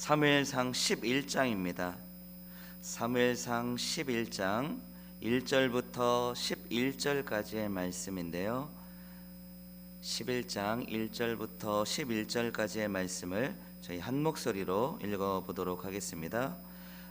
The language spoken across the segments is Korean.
사무엘상 11장입니다. 사무엘상 11장 1절부터 11절까지의 말씀인데요. 11장 1절부터 11절까지의 말씀을 저희 한 목소리로 읽어 보도록 하겠습니다.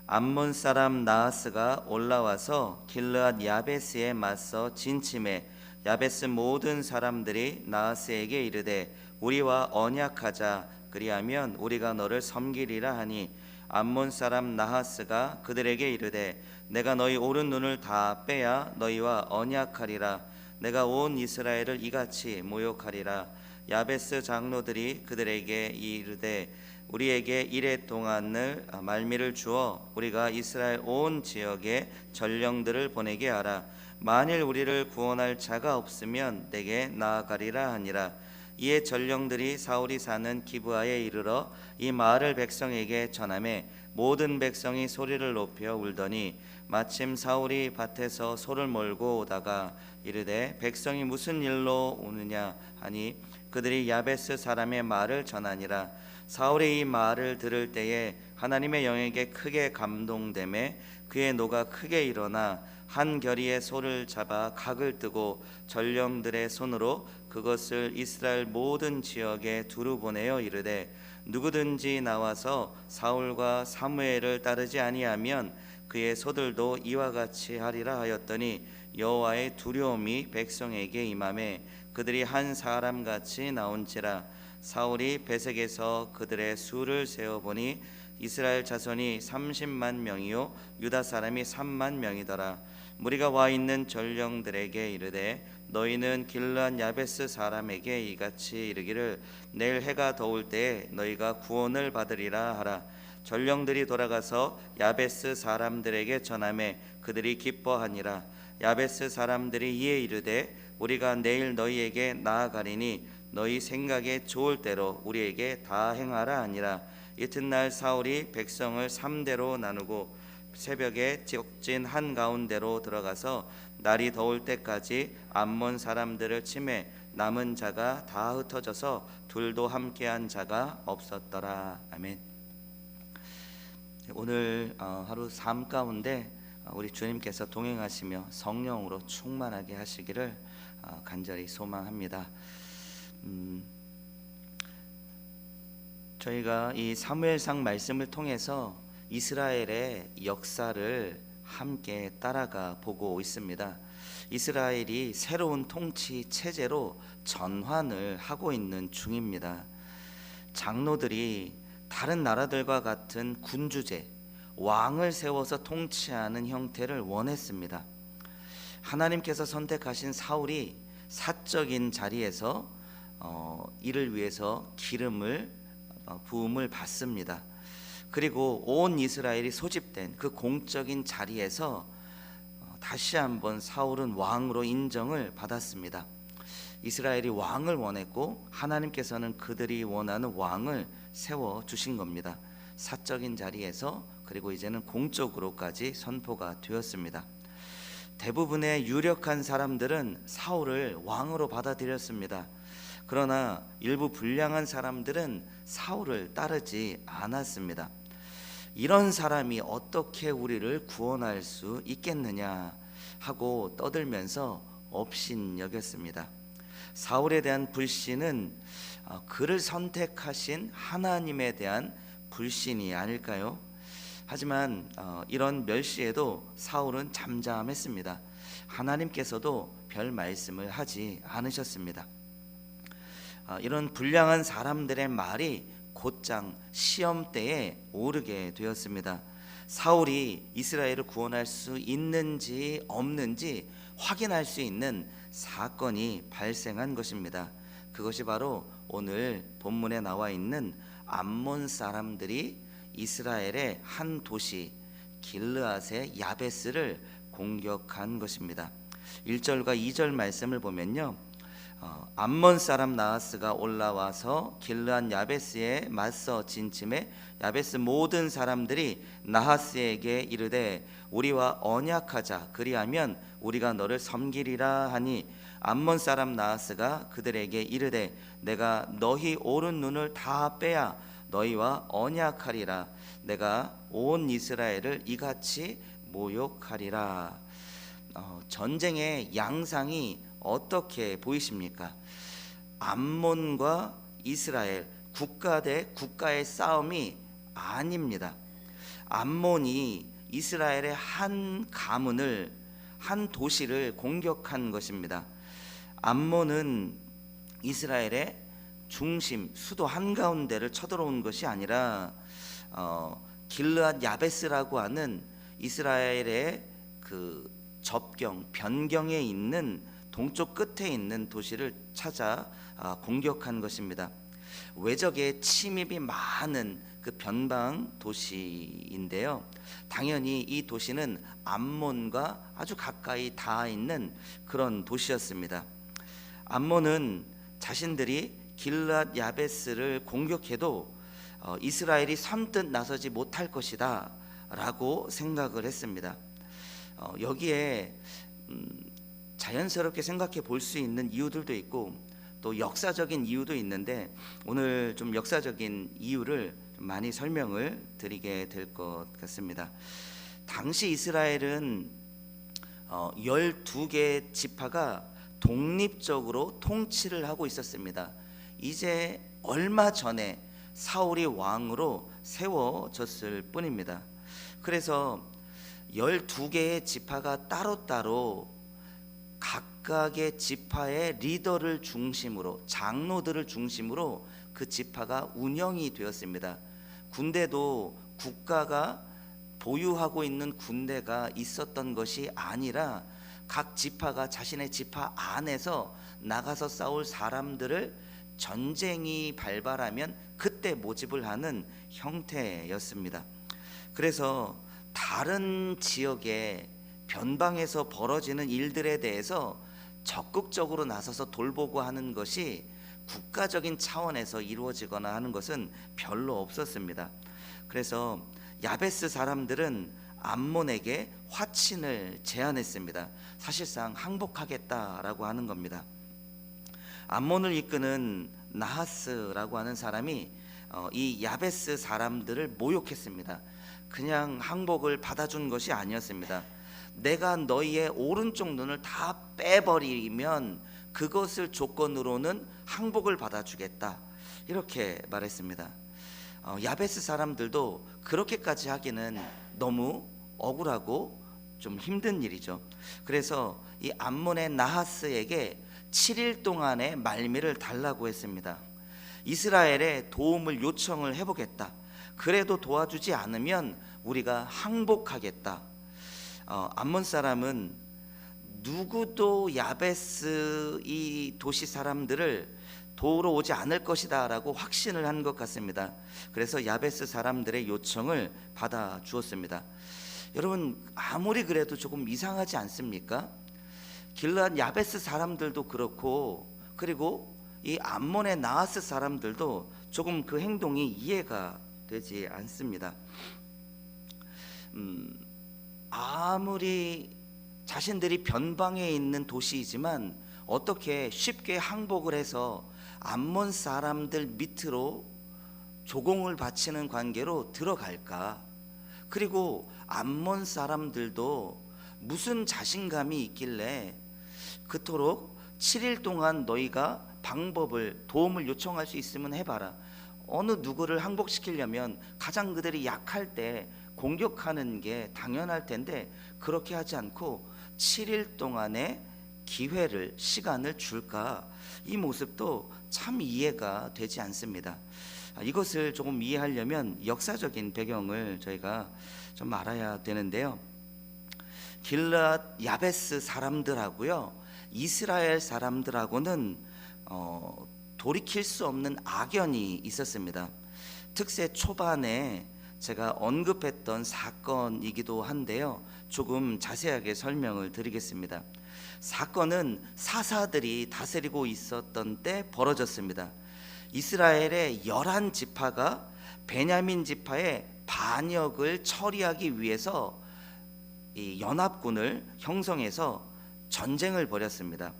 암몬 사람 나하스가 올라와서 길르앗 야베스에 맞서 진침해 야베스 모든 사람들이 나하스에게 이르되 우리와 언약하자 그리하면 우리가 너를 섬기리라 하니 암몬 사람 나하스가 그들에게 이르되 내가 너희 오른 눈을 다 빼야 너희와 언약하리라. 내가 온 이스라엘을 이같이 모욕하리라. 야베스 장로들이 그들에게 이르되 우리에게 이래 동안을 말미를 주어 우리가 이스라엘 온 지역에 전령들을 보내게 하라. 만일 우리를 구원할 자가 없으면 내게 나아가리라 하니라 이에 전령들이 사울이 사는 기브아에 이르러 이 말을 백성에게 전함에 모든 백성이 소리를 높여 울더니 마침 사울이 밭에서 소를 몰고 오다가 이르되 백성이 무슨 일로 오느냐? 하니 그들이 야베스 사람의 말을 전하니라. 사울이 이 말을 들을 때에 하나님의 영에게 크게 감동됨에 그의 노가 크게 일어나 한 결의의 소를 잡아 각을 뜨고 전령들의 손으로 그것을 이스라엘 모든 지역에 두루 보내어 이르되 누구든지 나와서 사울과 사무엘을 따르지 아니하면 그의 소들도 이와 같이 하리라 하였더니 여호와의 두려움이 백성에게 임함에 그들이 한 사람 같이 나온지라. 사울이 베색에서 그들의 수를 세어 보니 이스라엘 자손이 30만 명이요 유다 사람이 3만 명이더라 무리가 와 있는 전령들에게 이르되 너희는 길르한 야베스 사람에게 이같이 이르기를 내일 해가 더울 때에 너희가 구원을 받으리라 하라. 전령들이 돌아가서 야베스 사람들에게 전함에 그들이 기뻐하니라. 야베스 사람들이 이에 이르되 우리가 내일 너희에게 나아가리니 너희 생각에 좋을 대로 우리에게 다 행하라 하니라. 이튿날 사울이 백성을 삼대로 나누고 새벽에 적진 한 가운데로 들어가서 날이 더울 때까지 암몬 사람들을 치매 남은 자가 다 흩어져서 둘도 함께한 자가 없었더라 아멘. 오늘 어, 하루 삶 가운데 어, 우리 주님께서 동행하시며 성령으로 충만하게 하시기를 어, 간절히 소망합니다. 음, 저희가 이 사무엘상 말씀을 통해서 이스라엘의 역사를 함께 따라가 보고 있습니다. 이스라엘이 새로운 통치 체제로 전환을 하고 있는 중입니다. 장로들이 다른 나라들과 같은 군주제, 왕을 세워서 통치하는 형태를 원했습니다. 하나님께서 선택하신 사울이 사적인 자리에서 어, 이를 위해서 기름을 어, 부음을 받습니다. 그리고 온 이스라엘이 소집된 그 공적인 자리에서 어, 다시 한번 사울은 왕으로 인정을 받았습니다. 이스라엘이 왕을 원했고 하나님께서는 그들이 원하는 왕을 세워 주신 겁니다. 사적인 자리에서 그리고 이제는 공적으로까지 선포가 되었습니다. 대부분의 유력한 사람들은 사울을 왕으로 받아들였습니다. 그러나 일부 불량한 사람들은 사울을 따르지 않았습니다. 이런 사람이 어떻게 우리를 구원할 수 있겠느냐 하고 떠들면서 업신 여겼습니다. 사울에 대한 불신은 어, 그를 선택하신 하나님에 대한 불신이 아닐까요? 하지만 어, 이런 멸시에도 사울은 잠잠했습니다. 하나님께서도 별 말씀을 하지 않으셨습니다. 어, 이런 불량한 사람들의 말이 곧장 시험 때에 오르게 되었습니다. 사울이 이스라엘을 구원할 수 있는지 없는지 확인할 수 있는 사건이 발생한 것입니다. 그것이 바로 오늘 본문에 나와 있는 암몬 사람들이 이스라엘의 한 도시 길르앗의 야베스를 공격한 것입니다. 1절과 2절 말씀을 보면요. 어, 암몬 사람 나하스가 올라와서 길르한 야베스에 맞서 진침해 야베스 모든 사람들이 나하스에게 이르되 우리와 언약하자. 그리하면 우리가 너를 섬기리라 하니. 암몬 사람 나하스가 그들에게 이르되 내가 너희 오른 눈을 다 빼야 너희와 언약하리라. 내가 온 이스라엘을 이같이 모욕하리라. 어, 전쟁의 양상이 어떻게 보이십니까? 암몬과 이스라엘 국가 대 국가의 싸움이 아닙니다. 암몬이 이스라엘의 한 가문을 한 도시를 공격한 것입니다. 암몬은 이스라엘의 중심 수도 한 가운데를 쳐들어온 것이 아니라 어, 길르앗 야베스라고 하는 이스라엘의 그 접경 변경에 있는 동쪽 끝에 있는 도시를 찾아 아, 공격한 것입니다. 외적의 침입이 많은 그 변방 도시인데요. 당연히 이 도시는 암몬과 아주 가까이 닿아 있는 그런 도시였습니다. 암몬은 자신들이 길앗 야베스를 공격해도 어, 이스라엘이 선뜻 나서지 못할 것이다라고 생각을 했습니다. 어, 여기에 음, 자연스럽게 생각해 볼 수 있는 이유들도 있고 또 역사적인 이유도 있는데 오늘 좀 역사적인 이유를 좀 많이 설명을 드리게 될 것 같습니다. 당시 이스라엘은 어, 12개 지파가 독립적으로 통치를 하고 있었습니다. 이제 얼마 전에 사울이 왕으로 세워졌을 뿐입니다. 그래서 12개의 지파가 따로따로 각각의 지파의 리더를 중심으로 장로들을 중심으로 그 지파가 운영이 되었습니다. 군대도 국가가 보유하고 있는 군대가 있었던 것이 아니라 각 지파가 자신의 지파 안에서 나가서 싸울 사람들을 전쟁이 발발하면 그때 모집을 하는 형태였습니다. 그래서 다른 지역에 변방에서 벌어지는 일들에 대해서 적극적으로 나서서 돌보고 하는 것이 국가적인 차원에서 이루어지거나 하는 것은 별로 없었습니다. 그래서 야베스 사람들은 암몬에게 화친을 제안했습니다. 사실상 항복하겠다라고 하는 겁니다. 암몬을 이끄는 나하스라고 하는 사람이 어, 이 야베스 사람들을 모욕했습니다. 그냥 항복을 받아준 것이 아니었습니다. 내가 너희의 오른쪽 눈을 다 빼버리면 그것을 조건으로는 항복을 받아주겠다. 이렇게 말했습니다. 어, 야베스 사람들도 그렇게까지 하기는 너무 억울하고 좀 힘든 일이죠. 그래서 이 암몬의 나하스에게 7일 동안의 말미를 달라고 했습니다. 이스라엘에 도움을 요청을 해보겠다. 그래도 도와주지 않으면 우리가 항복하겠다. 어, 암몬 사람은 누구도 야베스 이 도시 사람들을 도우러 오지 않을 것이다라고 확신을 한 것 같습니다. 그래서 야베스 사람들의 요청을 받아 주었습니다. 여러분 아무리 그래도 조금 이상하지 않습니까? 길르앗 야베스 사람들도 그렇고 그리고 이 암몬의 나하스 사람들도 조금 그 행동이 이해가 되지 않습니다. 음, 아무리 자신들이 변방에 있는 도시이지만 어떻게 쉽게 항복을 해서 암몬 사람들 밑으로 조공을 바치는 관계로 들어갈까? 그리고 암몬 사람들도 무슨 자신감이 있길래 그토록 7일 동안 너희가 방법을 도움을 요청할 수 있으면 해봐라. 어느 누구를 항복시키려면 가장 그들이 약할 때 공격하는 게 당연할 텐데 그렇게 하지 않고 7일 동안의 기회를 시간을 줄까 이 모습도 참 이해가 되지 않습니다. 아, 이것을 조금 이해하려면 역사적인 배경을 저희가 좀 알아야 되는데요. 길앗 야베스 사람들하고요 이스라엘 사람들하고는 어, 돌이킬 수 없는 악연이 있었습니다. 특세 초반에 제가 언급했던 사건이기도 한데요. 조금 자세하게 설명을 드리겠습니다. 사건은 사사들이 다스리고 있었던 때 벌어졌습니다. 이스라엘의 열한 지파가 베냐민 지파의 반역을 처리하기 위해서 이 연합군을 형성해서 전쟁을 벌였습니다.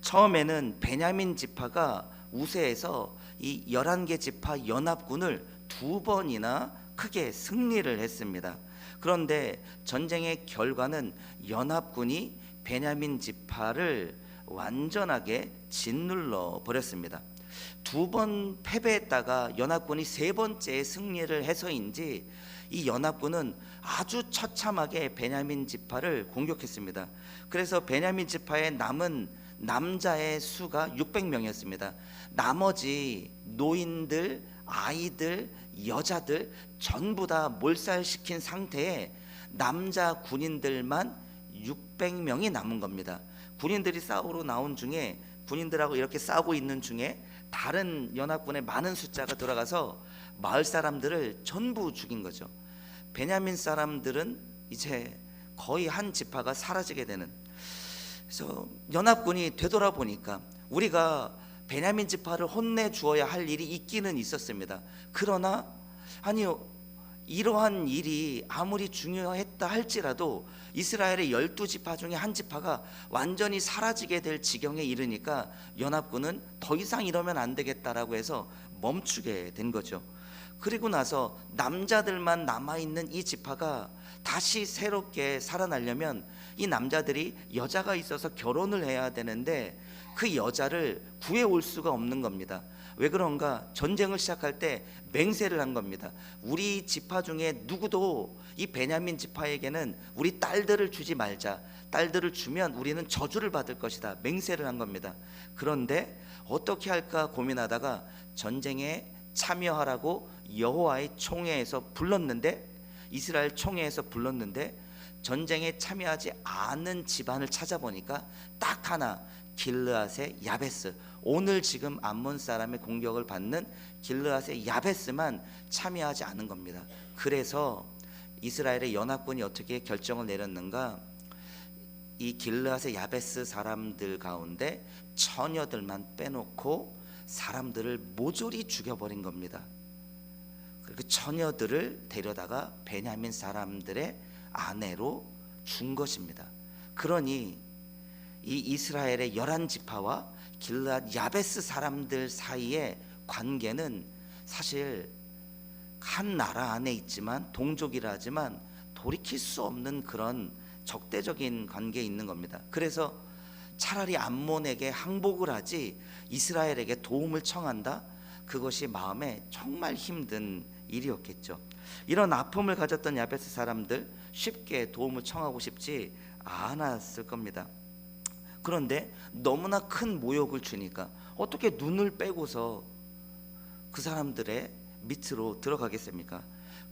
처음에는 베냐민 지파가 우세해서 이 11개 지파 연합군을 두 번이나 크게 승리를 했습니다. 그런데 전쟁의 결과는 연합군이 베냐민 지파를 완전하게 짓눌러 버렸습니다. 두 번 패배했다가 연합군이 세 번째 승리를 해서인지 이 연합군은 아주 처참하게 베냐민 지파를 공격했습니다. 그래서 베냐민 지파에 남은 남자의 수가 600명이었습니다. 나머지 노인들, 아이들, 여자들 전부 다 몰살시킨 상태에 남자 군인들만 600명이 남은 겁니다. 군인들이 싸우러 나온 중에 군인들하고 이렇게 싸우고 있는 중에 다른 연합군의 많은 숫자가 들어가서 마을 사람들을 전부 죽인 거죠. 베냐민 사람들은 이제 거의 한 지파가 사라지게 되는. 그래서 연합군이 되돌아보니까 우리가 베냐민 지파를 혼내 주어야 할 일이 있기는 있었습니다. 그러나 아니요. 이러한 일이 아무리 중요했다 할지라도 이스라엘의 열두 지파 중에 한 지파가 완전히 사라지게 될 지경에 이르니까 연합군은 더 이상 이러면 안 되겠다라고 해서 멈추게 된 거죠. 그리고 나서 남자들만 남아 있는 이 지파가 다시 새롭게 살아나려면 이 남자들이 여자가 있어서 결혼을 해야 되는데 그 여자를 구해 올 수가 없는 겁니다. 왜 그런가? 전쟁을 시작할 때 맹세를 한 겁니다. 우리 지파 중에 누구도 이 베냐민 지파에게는 우리 딸들을 주지 말자. 딸들을 주면 우리는 저주를 받을 것이다. 맹세를 한 겁니다. 그런데 어떻게 할까 고민하다가 전쟁에 참여하라고 여호와의 총회에서 불렀는데 이스라엘 총회에서 불렀는데 전쟁에 참여하지 않은 집안을 찾아보니까 딱 하나 길르앗의 야베스 오늘 지금 암몬 사람의 공격을 받는 길르앗의 야베스만 참여하지 않은 겁니다. 그래서 이스라엘의 연합군이 어떻게 결정을 내렸는가? 이 길르앗의 야베스 사람들 가운데 처녀들만 빼놓고 사람들을 모조리 죽여버린 겁니다. 그 처녀들을 데려다가 베냐민 사람들의 아내로 준 것입니다. 그러니 이 이스라엘의 열한 지파와 길르앗 야베스 사람들 사이의 관계는 사실 한 나라 안에 있지만 동족이라 하지만 돌이킬 수 없는 그런 적대적인 관계에 있는 겁니다. 그래서 차라리 암몬에게 항복을 하지 이스라엘에게 도움을 청한다. 그것이 마음에 정말 힘든 일이었겠죠. 이런 아픔을 가졌던 야베스 사람들 쉽게 도움을 청하고 싶지 않았을 겁니다. 그런데 너무나 큰 모욕을 주니까 어떻게 눈을 빼고서 그 사람들의 밑으로 들어가겠습니까?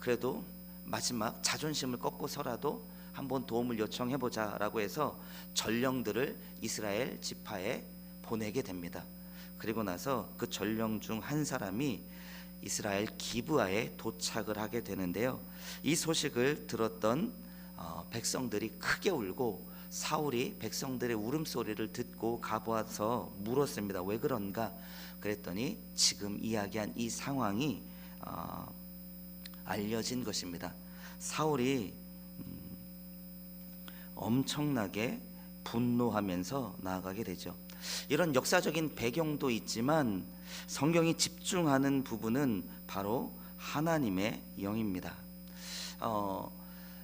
그래도 마지막 자존심을 꺾고서라도 한번 도움을 요청해 보자라고 해서 전령들을 이스라엘 지파에 보내게 됩니다. 그리고 나서 그 전령 중 한 사람이 이스라엘 기브아에 도착을 하게 되는데요. 이 소식을 들었던 어, 백성들이 크게 울고 사울이 백성들의 울음소리를 듣고 가보아서 물었습니다. 왜 그런가? 그랬더니 지금 이야기한 이 상황이 어, 알려진 것입니다. 사울이 음, 엄청나게 분노하면서 나아가게 되죠. 이런 역사적인 배경도 있지만 성경이 집중하는 부분은 바로 하나님의 영입니다. 어,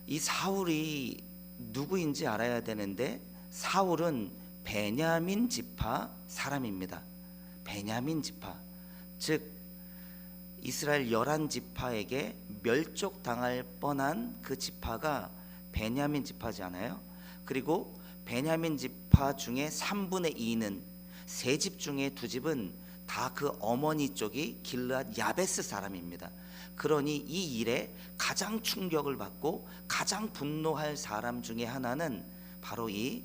이 사울이 누구인지 알아야 되는데 사울은 베냐민 지파 사람입니다. 베냐민 지파. 즉 이스라엘 열한 지파에게 멸족당할 뻔한 그 지파가 베냐민 지파잖아요. 그리고 베냐민 지파 중에 3분의 2는 세 집 중에 두 집은 다 그 어머니 쪽이 길르앗 야베스 사람입니다. 그러니 이 일에 가장 충격을 받고 가장 분노할 사람 중에 하나는 바로 이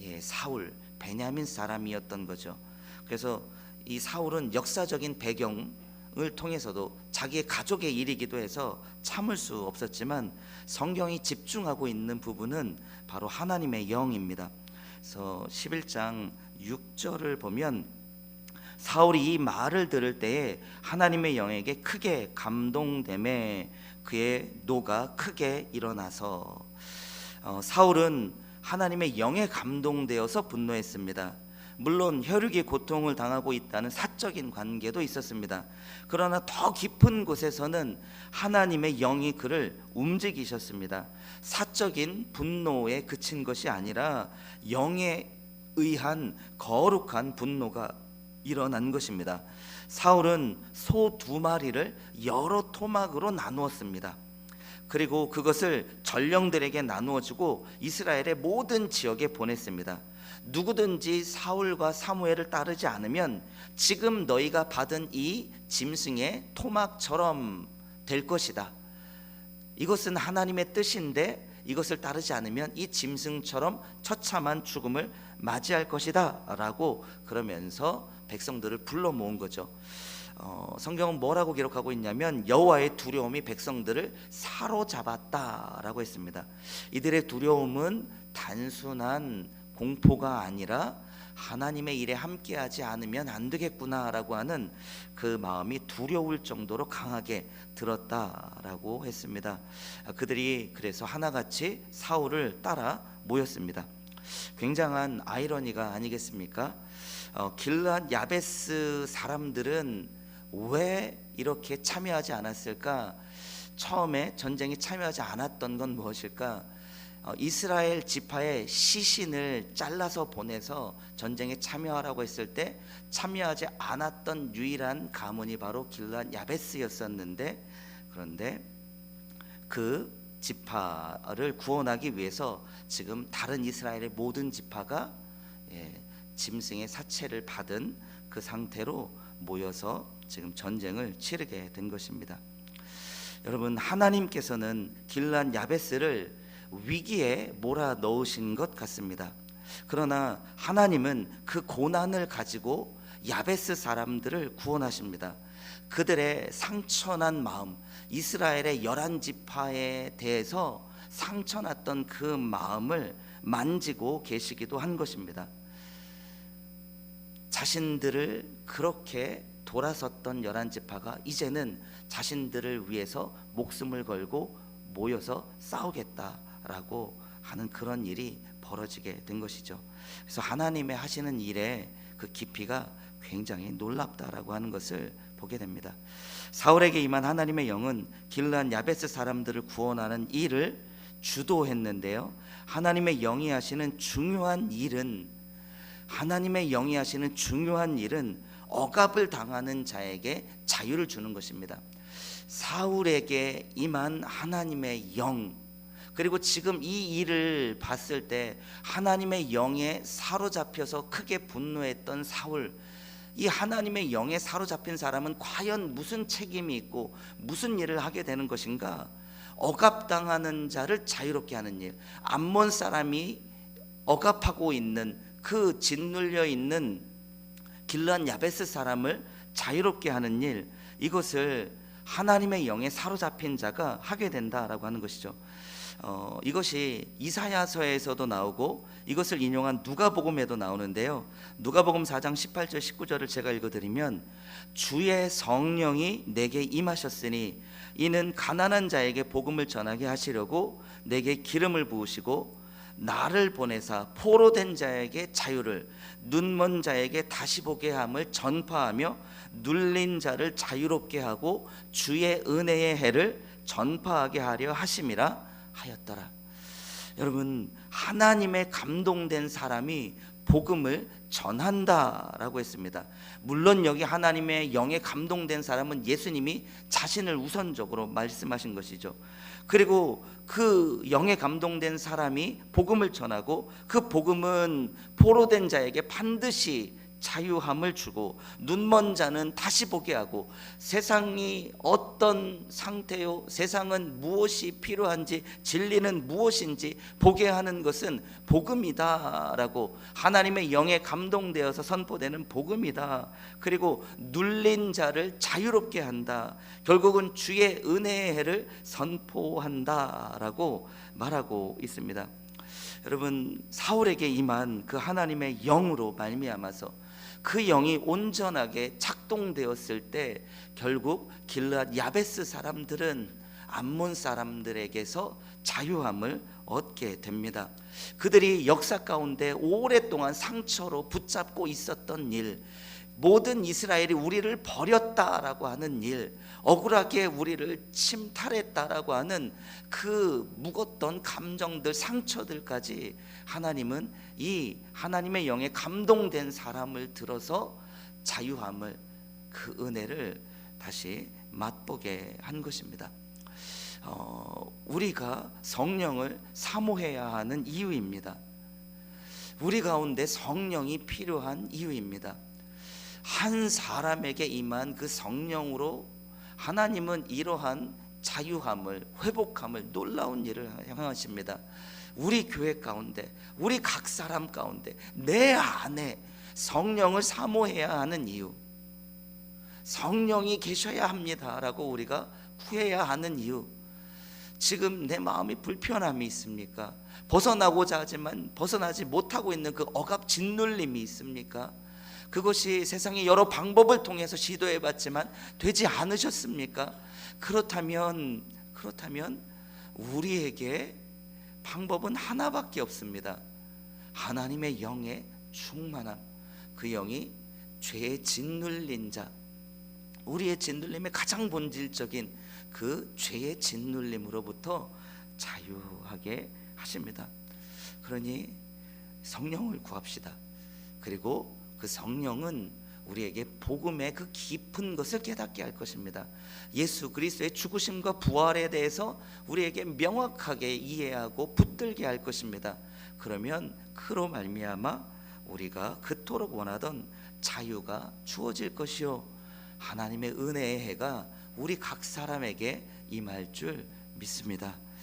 예, 사울 베냐민 사람이었던 거죠. 그래서 이 사울은 역사적인 배경을 통해서도 자기의 가족의 일이기도 해서 참을 수 없었지만 성경이 집중하고 있는 부분은 바로 하나님의 영입니다. 그래서 11장 6절을 보면 사울이 이 말을 들을 때에 하나님의 영에게 크게 감동됨에 그의 노가 크게 일어나서 어, 사울은 하나님의 영에 감동되어서 분노했습니다. 물론 혈육의 고통을 당하고 있다는 사적인 관계도 있었습니다. 그러나 더 깊은 곳에서는 하나님의 영이 그를 움직이셨습니다. 사적인 분노에 그친 것이 아니라 영에 의한 거룩한 분노가 일어난 것입니다. 사울은 소 두 마리를 여러 토막으로 나누었습니다. 그리고 그것을 전령들에게 나누어 주고 이스라엘의 모든 지역에 보냈습니다. 누구든지 사울과 사무엘을 따르지 않으면 지금 너희가 받은 이 짐승의 토막처럼 될 것이다. 이것은 하나님의 뜻인데 이것을 따르지 않으면 이 짐승처럼 처참한 죽음을 맞이할 것이다 라고 그러면서 백성들을 불러 모은 거죠. 어, 성경은 뭐라고 기록하고 있냐면 여호와의 두려움이 백성들을 사로잡았다라고 했습니다. 이들의 두려움은 단순한 공포가 아니라 하나님의 일에 함께하지 않으면 안 되겠구나라고 하는 그 마음이 두려울 정도로 강하게 들었다라고 했습니다. 그들이 그래서 하나같이 사울을 따라 모였습니다. 굉장한 아이러니가 아니겠습니까? 어, 길앗 야베스 사람들은 왜 이렇게 참여하지 않았을까? 처음에 전쟁에 참여하지 않았던 건 무엇일까? 어, 이스라엘 지파의 시신을 잘라서 보내서 전쟁에 참여하라고 했을 때 참여하지 않았던 유일한 가문이 바로 길란 야베스였었는데 그런데 그 지파를 구원하기 위해서 지금 다른 이스라엘의 모든 지파가 예, 짐승의 사체를 받은 그 상태로 모여서 지금 전쟁을 치르게 된 것입니다. 여러분 하나님께서는 길란 야베스를 위기에 몰아 넣으신 것 같습니다. 그러나 하나님은 그 고난을 가지고 야베스 사람들을 구원하십니다. 그들의 상처난 마음, 이스라엘의 열한 지파에 대해서 상처났던 그 마음을 만지고 계시기도 한 것입니다. 자신들을 그렇게 돌아섰던 열한 지파가 이제는 자신들을 위해서 목숨을 걸고 모여서 싸우겠다라고 하는 그런 일이 벌어지게 된 것이죠. 그래서 하나님의 하시는 일에 그 깊이가 굉장히 놀랍다라고 하는 것을 보게 됩니다. 사울에게 임한 하나님의 영은 길란 야베스 사람들을 구원하는 일을 주도했는데요. 하나님의 영이 하시는 중요한 일은 하나님의 영이 하시는 중요한 일은 억압을 당하는 자에게 자유를 주는 것입니다. 사울에게 임한 하나님의 영 그리고 지금 이 일을 봤을 때 하나님의 영에 사로잡혀서 크게 분노했던 사울 이 하나님의 영에 사로잡힌 사람은 과연 무슨 책임이 있고 무슨 일을 하게 되는 것인가? 억압당하는 자를 자유롭게 하는 일. 암몬 사람이 억압하고 있는 그 짓눌려 있는 길란 야베스 사람을 자유롭게 하는 일. 이것을 하나님의 영에 사로잡힌 자가 하게 된다라고 하는 것이죠. 어, 이것이 이사야서에서도 나오고 이것을 인용한 누가복음에도 나오는데요. 누가복음 4장 18절 19절을 제가 읽어드리면 주의 성령이 내게 임하셨으니 이는 가난한 자에게 복음을 전하게 하시려고 내게 기름을 부으시고 나를 보내사 포로 된 자에게 자유를 눈먼 자에게 다시 보게 함을 전파하며 눌린 자를 자유롭게 하고 주의 은혜의 해를 전파하게 하려 하심이라 하였더라. 여러분 하나님의 감동된 사람이 복음을 전한다라고 했습니다. 물론 여기 하나님의 영에 감동된 사람은 예수님이 자신을 우선적으로 말씀하신 것이죠. 그리고 그 영에 감동된 사람이 복음을 전하고 그 복음은 포로된 자에게 반드시 자유함을 주고 눈먼 자는 다시 보게 하고 세상이 어떤 상태요? 세상은 무엇이 필요한지 진리는 무엇인지 보게 하는 것은 복음이다라고 하나님의 영에 감동되어서 선포되는 복음이다. 그리고 눌린 자를 자유롭게 한다. 결국은 주의 은혜의 해를 선포한다라고 말하고 있습니다. 여러분 사울에게 임한 그 하나님의 영으로 말미암아서 그 영이 온전하게 작동되었을 때 결국 길앗 야베스 사람들은 암몬 사람들에게서 자유함을 얻게 됩니다. 그들이 역사 가운데 오랫동안 상처로 붙잡고 있었던 일, 모든 이스라엘이 우리를 버렸다라고 하는 일, 억울하게 우리를 침탈했다라고 하는 그 묵었던 감정들, 상처들까지 하나님은 이 하나님의 영에 감동된 사람을 들어서 자유함을 그 은혜를 다시 맛보게 한 것입니다. 어, 우리가 성령을 사모해야 하는 이유입니다. 우리 가운데 성령이 필요한 이유입니다. 한 사람에게 임한 그 성령으로 하나님은 이러한 자유함을 회복함을 놀라운 일을 행하십니다. 우리 교회 가운데 우리 각 사람 가운데 내 안에 성령을 사모해야 하는 이유 성령이 계셔야 합니다라고 우리가 구해야 하는 이유 지금 내 마음이 불편함이 있습니까? 벗어나고자 하지만 벗어나지 못하고 있는 그 억압 짓눌림이 있습니까? 그것이 세상의 여러 방법을 통해서 시도해 봤지만 되지 않으셨습니까? 그렇다면 그렇다면 우리에게 방법은 하나밖에 없습니다. 하나님의 영의 충만함. 그 영이 죄에 짓눌린 자. 우리의 짓눌림의 가장 본질적인 그 죄의 짓눌림으로부터 자유하게 하십니다. 그러니 성령을 구합시다. 그리고 그 성령은 우리에게 복음의 그 깊은 것을 깨닫게 할 것입니다. 예수 그리스도의 죽으심과 부활에 대해서 우리에게 명확하게 이해하고 붙들게 할 것입니다. 그러면 그로 말미암아 우리가 그토록 원하던 자유가 주어질 것이요 하나님의 은혜의 해가 우리 각 사람에게 임할 줄 믿습니다.